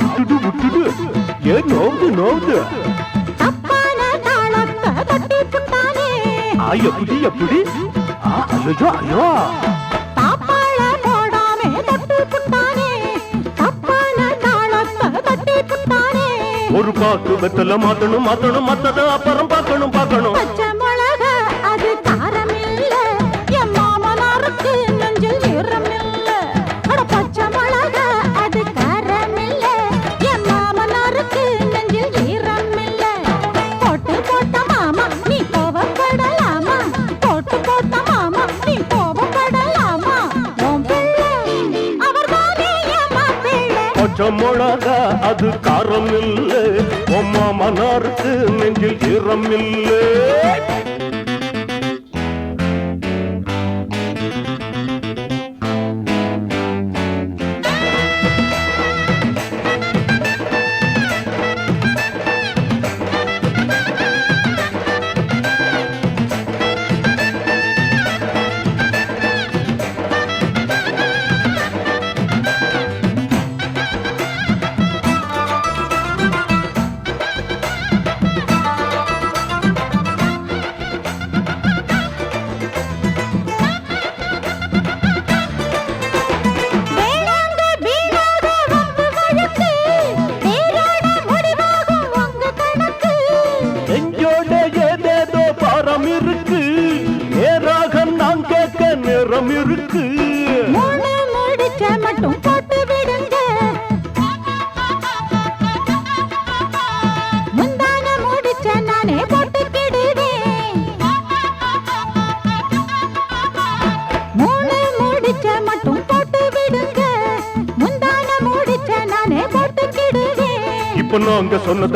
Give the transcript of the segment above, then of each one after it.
விட்டுடு. விட்டுடு ஏ நோந்து நோந்து எப்படி எப்படி ஐயோ ஐயோ ஒரு பாக்கு வெத்தல மாத்தணும் மாத்தணும் மத்தத அப்புறம் பார்க்கணும் பார்க்கணும். பச்சை மிளகா அது காரம் இல்லை உன் மாமனாருக்கு நெஞ்சில் ஈரம் இல்லை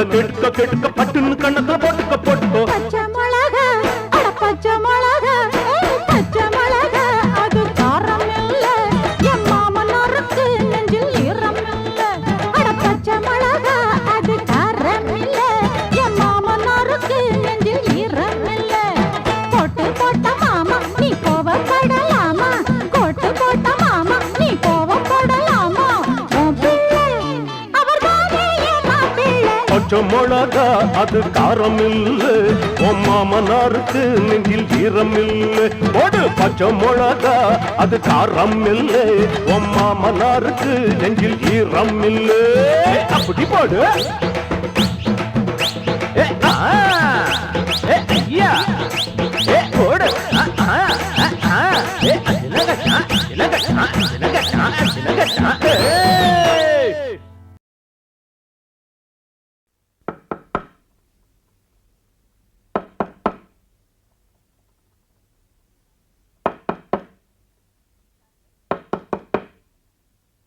ತಿಟ್ಟ ತಿಟ್ಟ பச்சை மிளகா அது காரம் இல்லை உன் மாமனாருக்கு நெஞ்சில் ஈரம் இல்லை போடு பச்சை மிளகா அது காரம் இல்லை உன் மாமனாருக்கு நெஞ்சில் ஈரம் இல்லை அப்படி போடு.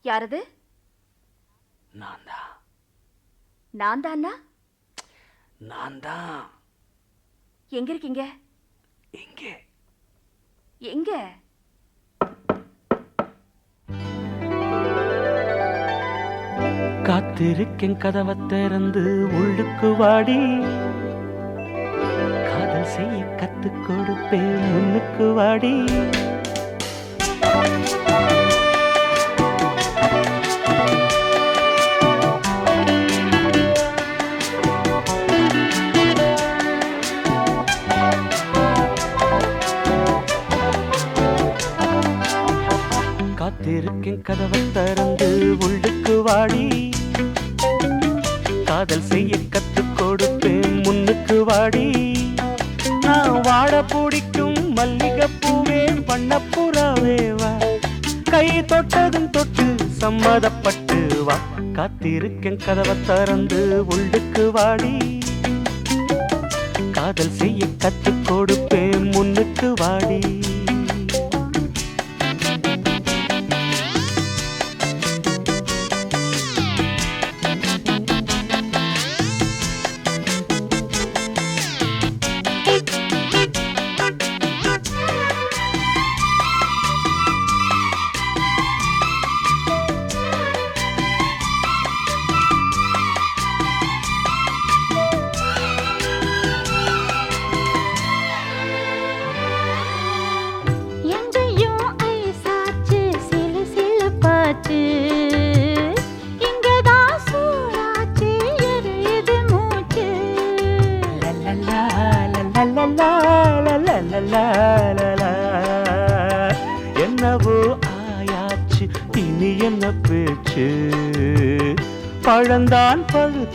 யாரது? நான் தான் நான் தானா நான் தான் எங்க இருக்கீங்க? எங்க எங்க? காத்திருக்கேன் கதவை திறந்து உள்ளுக்கு வாடி. காதல் செய்ய கத்து கொடுப்பேன் முன்னுக்கு வாடி. இருக்கேன் கதவை திறந்து உள்ளுக்கு வாடி. காதல் செய்ய கற்றுக் கொடுப்பேன் முன்னுக்கு வாடி.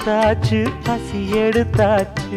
எடுத்தாச்சு பசி எடுத்தாச்சு.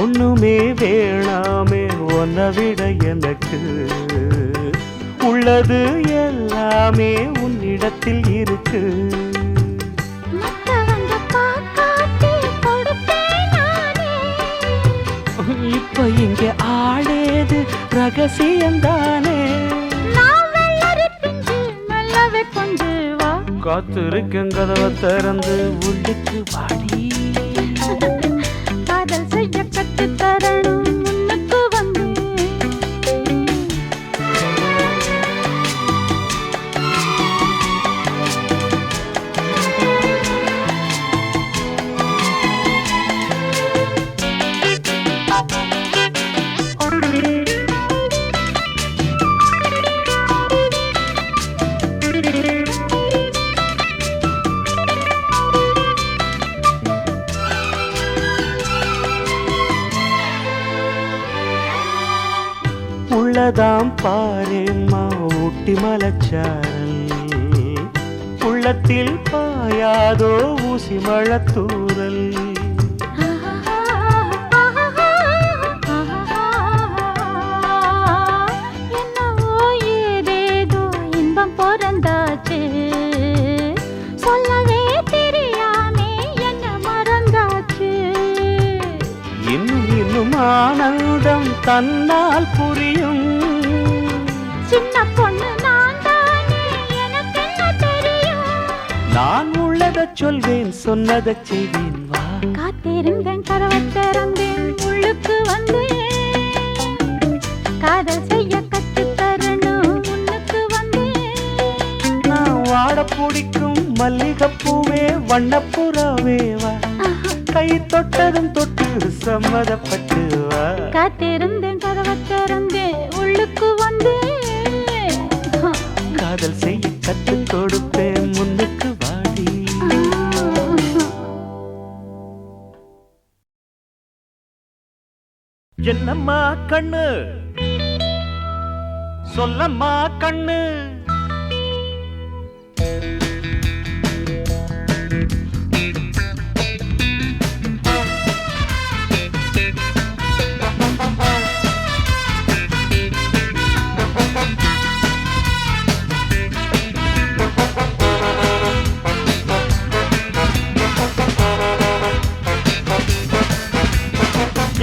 ஒண்ணுமே வேணாமே உன்னை விட எனக்கு உள்ளது எல்லாமே உன்னிடத்தில் இருக்கு. இப்ப இங்க ஆடேது ரகசியம்தானே. காத்திருக்கேன் கதவை திறந்து உள்ளுக்கு வாடி. மலச்சாரல். உள்ளத்தில் பாயாதோ ஊசி மழத்தூரல் ஆனந்தம் தன்னால் புரியும். சின்ன பொண்ணு நான் உள்ளதைச் சொல்வேன் சொன்னதைச் செய்வேன் வா. காத்திருந்தேன் கதவை திறந்தேன் உள்ளுக்கு வந்தேன். காதல் செய்ய கத்து தரணும் வந்தேன். நான் வாட பிடிக்கும் மல்லிகைப்பூவே வண்ணப்புறாவே வா. கை தொட்டதும் தொட்டு சம்மதப்பட்டு வா. காத்திருந்தேன் கதவை திறந்தேன் உள்ளுக்கு வந்தேன். காதல் செய்ய கற்றுக் சொல்லம்மா கண்ணு. சொல்லம்மா கண்ணு.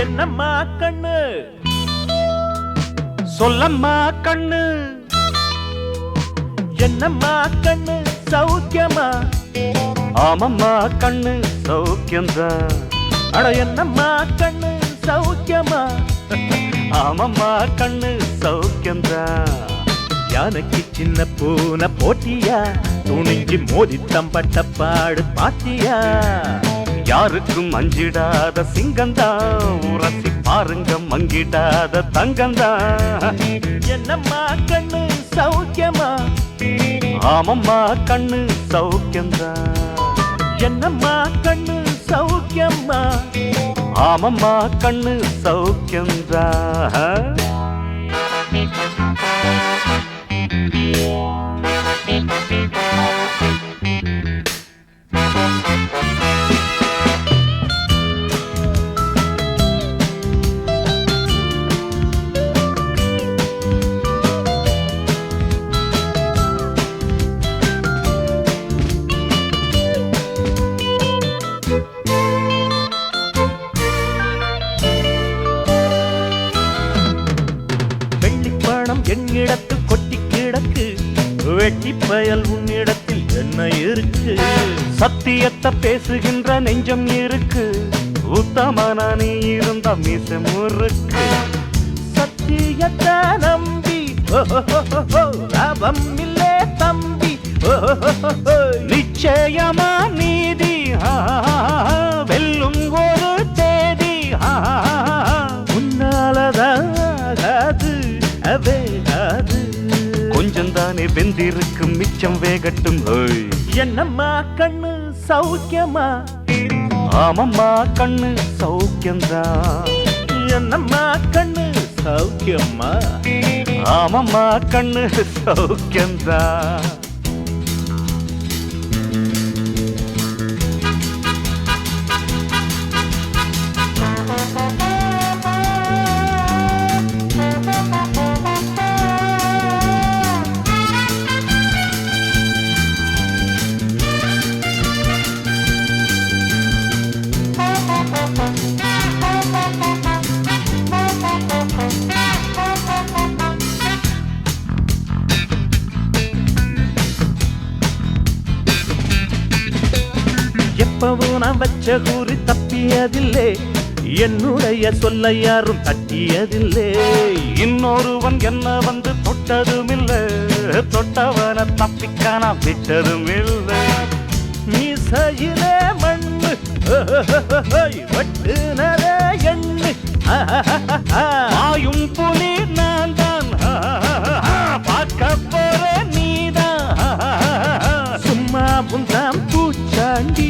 என்னம்மா சொல்லம்மா கண்ணு. என்னம்மா கண்ணு? சௌக்கியமா? ஆமம்மா கண்ணு சௌக்கியம்தான். அட என்னம்மா கண்ணு? சௌக்கியமா? ஆமம்மா கண்ணு சௌக்கியம்தான். யானைக்கு சின்ன பூனை போட்டியா? துணிஞ்சு மோதி தம்பட்ட பாடு பாத்தியா? யாருக்கும் அஞ்சிடாத சிங்கந்தா உரசி பாருங்க மங்கிடாத தங்கந்தா என்னம்மா கண்ணு சௌக்கியமா? ஆமம்மா கண்ணு சௌக்கியந்தா என்னம்மா கண்ணு சௌக்கியமா? ஆமம்மா கண்ணு சௌக்கியந்தா வெட்டி உன்னிடத்தில் என்ன இருக்கு? சத்தியத்தை பேசுகின்ற நெஞ்சம் இருக்கு. உத்தமன நீ இருந்த மீசம் இருக்கு சத்தியத்தை நம்பி லாபம் இல்லே தம்பி. நிச்சயமா நீதி. வெல்லும் ஒரு தேதி. ஆ, உன்னாலதான் கொஞ்சம் தானே வெந்திருக்கும் மிச்சம் வேகட்டும். என்னம்மா கண்ணு சௌக்கியமா? ஆமம்மா கண்ணு சௌக்கியம்தான் என்னம்மா கண்ணு சௌக்கியமா? ஆமம்மா கண்ணு சௌக்கியம்தான் எப்பவும் நான் வச்ச கூறி தப்பியதில்லை. என்னுடைய சொல்ல யாரும் தட்டியதில்லை. இன்னொருவன் என்ன வந்து தொட்டதும் இல்லை தொட்டவன தப்பிக்கான விட்டதும் இல்லை மீசையிலே மண்ணு வெட்டுனதே எண்ணு. ஆயும் புலி நான் தான் பார்க்க போற நீதான். சும்மா புந்தாம் பூச்சாண்டி.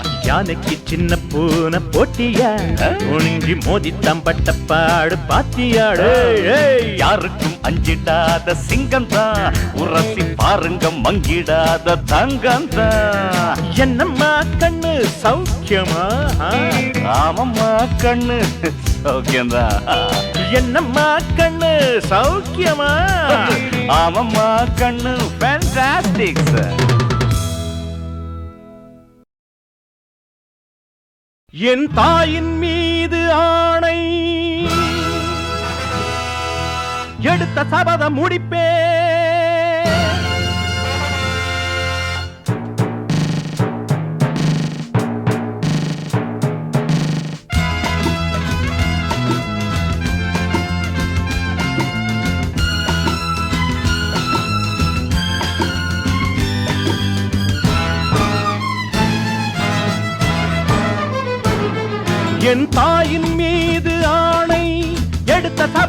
யானைக்கு சின்ன பூனை போட்டியா. ஒழுங்கி மோதி தம்பட்ட பாடு பாத்தியாடு. யாருக்கும் அஞ்சிடாத சிங்கம் தான் உரசி பாருங்க மங்கிடாத தங்கம் தான் என்னம்மா கண்ணு சௌக்கியமா? ஆமம்மா கண்ணு சௌக்கியம்தா என்னம்மா கண்ணு சௌக்கியமா? ஆமம்மா கண்ணு ஃபேண்டாஸ்டிக் என் தாயின் மீது ஆணை. எடுத்த சபத முடிப்பே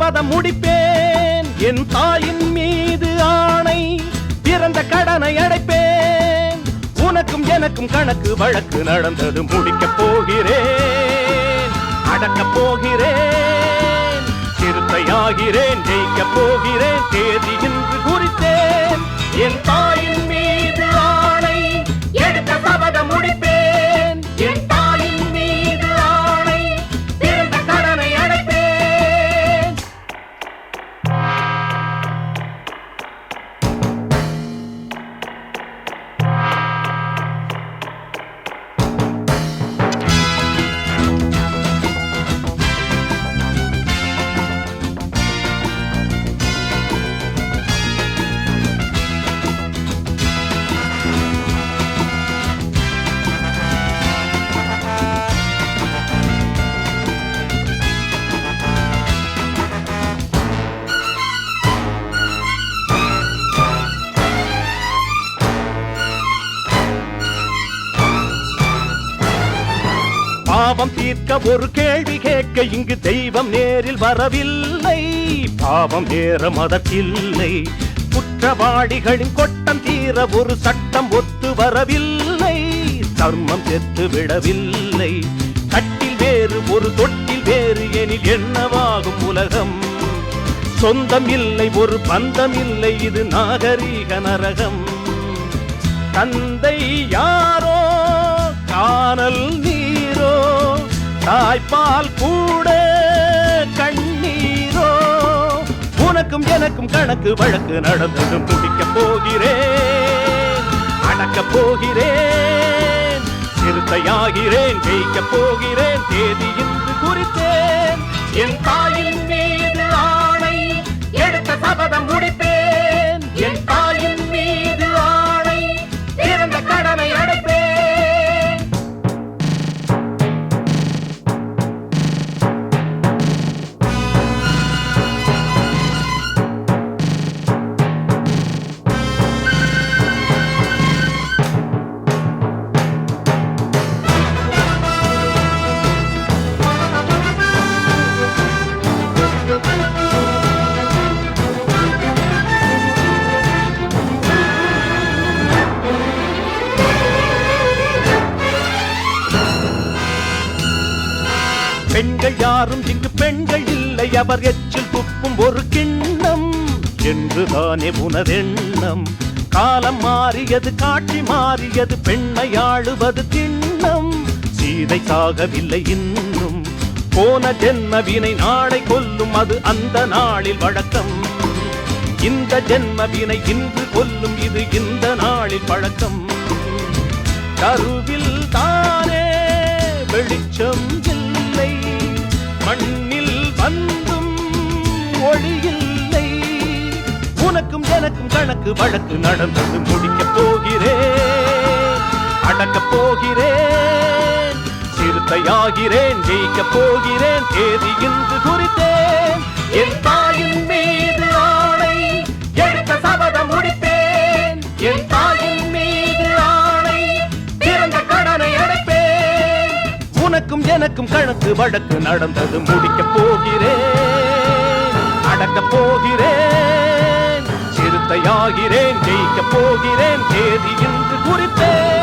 எடுத்த முடிப்பேன். என் தாயின் மீது ஆணை பிறந்த கடனை அடைப்பேன். உனக்கும் எனக்கும் கணக்கு வழக்கு நடந்தது முடிக்கப் போகிறேன். அடக்கப் போகிறேன். சிறுத்தையாகிறேன் ஜெயிக்கப் போகிறேன். தேதி என்று குறித்தேன். என் தாய் பாவம் தீர்க்க ஒரு கேள்வி கேட்க இங்கு தெய்வம் நேரில் வரவில்லை. பாவம் நேரம் அதற்கில்லை. குற்றவாளிகளின் கொட்டம் தீர ஒரு சட்டம் ஒத்து வரவில்லை. தர்மம் செத்து விடவில்லை. கட்டில் வேறு ஒரு தொட்டில் வேறு எனில் என்னவாகும் உலகம்? சொந்தம் இல்லை ஒரு பந்தம் இல்லை இது நாகரீக நரகம். தந்தை யாரோ? காணல் தாய்ப்பால் கூட கண்ணீரோ உனக்கும் எனக்கும் கணக்கு வழக்கு நடந்ததும் முடிக்கப் போகிறேன் அடக்க போகிறேன் சிறுத்தையாகிறேன் ஜெயிக்க போகிறேன் தேதி என்று குறித்தேன். என் தாயின் மீது ஆணை எடுத்த சபதம் முடித்தேன். பெண்கள் யாரும் இங்கு பெண்கள் இல்லை. அவர் எச்சில் துப்பும் ஒரு கிண்ணம். என்றுதானே உனதெண்ணம் காலம் மாறியது காட்சி மாறியது பெண்ணை ஆளுவது திண்ணம். சீதை சாகவில்லை இன்னும். போன ஜென்மவினை நாளை கொல்லும் அது அந்த நாளில் வழக்கம். இந்த ஜென்மவினை இன்று கொல்லும் இது இந்த நாளில் பழக்கம் கருவில் தானே வெளிச்சம் இல்லை. மண்ணில் வந்தும் ஒளியில்லை. உனக்கும் எனக்கும் கணக்கு வழக்கு நடந்தது முடிக்கப் போகிறேன். அடக்கப் போகிறேன். சிறுத்தையாகிறேன் ஜெயிக்கப் போகிறேன். தேதி இன்று குறித்தேன். என் தாயின் மேல் எனக்கும் கணக்கு வழக்கு நடந்தது. முடிக்க போகிறேன் அடக்க போகிறேன் சிறுத்தையாகிறேன் ஜெயிக்கப் போகிறேன் தேதி என்று குறித்தேன்.